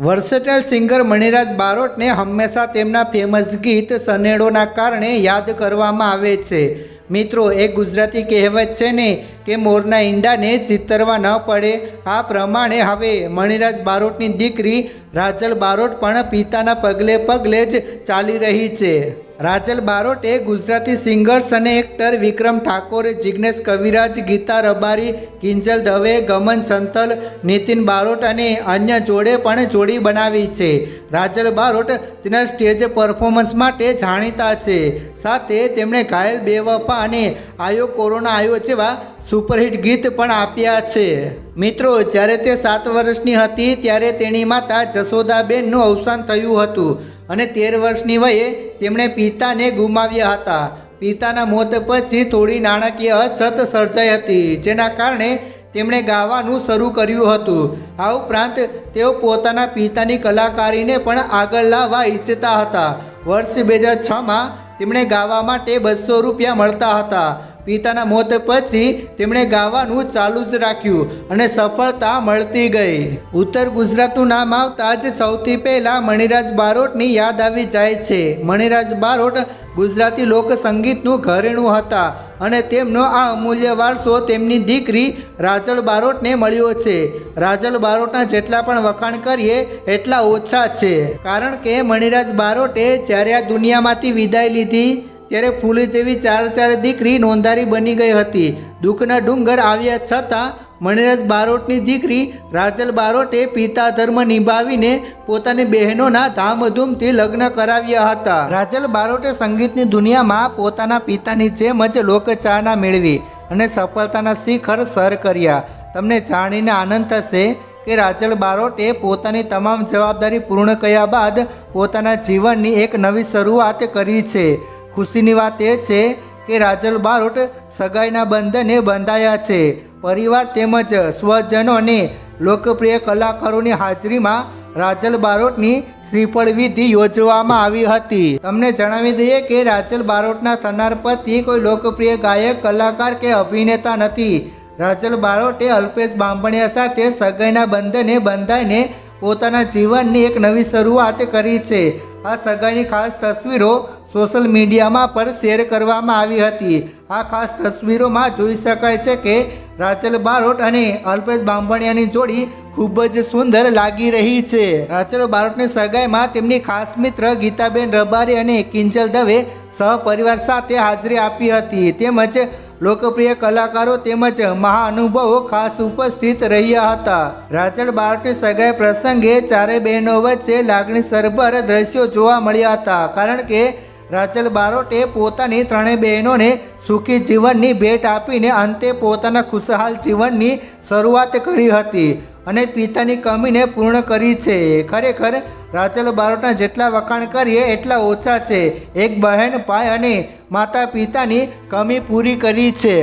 Versatile singer Maniraj બારોટને હંમેશા તેમના famous ગીત સનેડોના કારણે યાદ કરવામાં આવે છે. મિત્રો એક ગુજરાતી કહેવત છે ને કે મોરના ઈંડાને ચિતરવા ન પડે. આ પ્રમાણે હવે મણિરાજ બારોટની દીકરી રાજલ બારોટ પણ પિતાના પગલે પગલે જ ચાલી રહી છે. રાજલ બારોટે ગુજરાતી સિંગર્સ અને એક્ટર વિક્રમ ઠાકોર જિગ્નેશ કવિરાજ, ગીતા રબારી, કિંજલ દવે, ગમન સંતલ નીતિન બારોટ અને અન્ય જોડે પણ જોડી બનાવી છે. રાજલ બારોટ તેના સ્ટેજ પરફોર્મન્સ માટે જાણીતા છે. સાથે તેમણે ઘાયલ બેવફા અને આયો કોરોના આયો જેવા સુપરહિટ ગીત પણ આપ્યા છે. મિત્રો, જ્યારે તે સાત વર્ષની હતી, ત્યારે તેની માતા જશોદાબેનનું અવસાન થયું હતું. અને તેર વર્ષની વયે તેમણે પિતાને ગુમાવ્યા હતા. પિતાના મોત પછી થોડી નાણાકીય અછત સર્જાઈ હતી, જેના કારણે તેમણે ગાવાનું શરૂ કર્યું હતું. આ ઉપરાંત તેઓ પોતાના પિતાની કલાકારીને પણ આગળ લાવવા ઈચ્છતા હતા. વર્ષ બે હજાર છમાં તેમણે ગાવા માટે બસો રૂપિયા મળતા હતા. પિતાના મોત પછી તેમણે ગાવાનું ચાલુ જ રાખ્યું અને સફળતા મળતી ગઈ. ઉત્તર ગુજરાતનું નામ આવતા જ સૌથી પહેલાં મણિરાજ બારોટની યાદ આવી જાય છે. મણિરાજ બારોટ ગુજરાતી લોક સંગીતનું ઘરેણું હતા અને તેમનો આ અમૂલ્ય વારસો તેમની દીકરી રાજલ બારોટને મળ્યો છે. રાજલ બારોટના જેટલા પણ વખાણ કરીએ, એટલા ઓછા છે. કારણ કે મણિરાજ બારોટે જ્યારે આ દુનિયામાંથી વિદાય લીધી ત્યારે ફૂલ જેવી ચાર ચાર દીકરી નોંધારી બની ગઈ હતી. દુઃખના ડુંગર આવ્યા છતાં મણિરાજ બારોટની દીકરી રાજલ બારોટે પિતા ધર્મ નિભાવીને પોતાની બહેનોના ધામધૂમથી લગ્ન કરાવ્યા હતા. રાજલ બારોટે સંગીતની દુનિયામાં પોતાના પિતાની જેમ જ લોકચાહના મેળવી અને સફળતાના શિખર સર કર્યા. તમને જાણીને આનંદ થશે કે રાજલ બારોટે પોતાની તમામ જવાબદારી પૂર્ણ કર્યા બાદ પોતાના જીવનની એક નવી શરૂઆત કરી છે. ખુશીની વાત એ છે કે રાજલ બારોટ સગાઈના બંધને બંધાયા છે. પરિવાર તેમજ સ્વજનો અને લોકપ્રિય કલાકારોની હાજરીમાં રાજલ બારોટની શ્રીફળ વિધિ યોજવામાં આવી હતી. તમને જણાવી દઈએ કે રાજલ બારોટના થનાર પતિ કોઈ લોકપ્રિય ગાયક, કલાકાર કે અભિનેતા નથી. રાજલ બારોટે અલ્પેશ બાંભણિયા સાથે સગાઈના બંધને બંધાઈને પોતાના જીવનની એક નવી શરૂઆત કરી છે. આ સગાઈની ખાસ તસવીરો સોશિયલ મીડિયામાં પર શેર કરવામાં આવી હતી. આ ખાસ તસવીરોમાં જોઈ શકાય છે કે રાચલ બારોટ અને અલ્પેશ બાંભણિયાની જોડી ખૂબ જ સુંદર લાગી રહી છે. રાચલ બારોટની સગાઈમાં તેમની ખાસ મિત્ર ગીતાબેન રબારી અને કિંજલ દવે સહપરિવાર સાથે હાજરી આપી હતી. તેમજ લોકપ્રિય કલાકારો તેમજ મહાનુભવો ખાસ ઉપસ્થિત રહ્યા હતા. રાજલ બારોટની સગાઈ પ્રસંગે ચારે બહેનો વચ્ચે લાગણી સરભર દ્રશ્યો જોવા મળ્યા હતા. કારણ કે રાજલ બારોટે પોતાની ત્રણેય બહેનોને સુખી જીવનની ભેટ આપીને અંતે પોતાના ખુશહાલ જીવનની શરૂઆત કરી હતી અને પિતાની કમીને પૂર્ણ કરી છે. ખરેખર રાચલ બારોટના જેટલા વખાણ કરીએ, એટલા ઓછા છે. એક બહેન, ભાઈ અને માતા પિતાની કમી પૂરી કરી છે.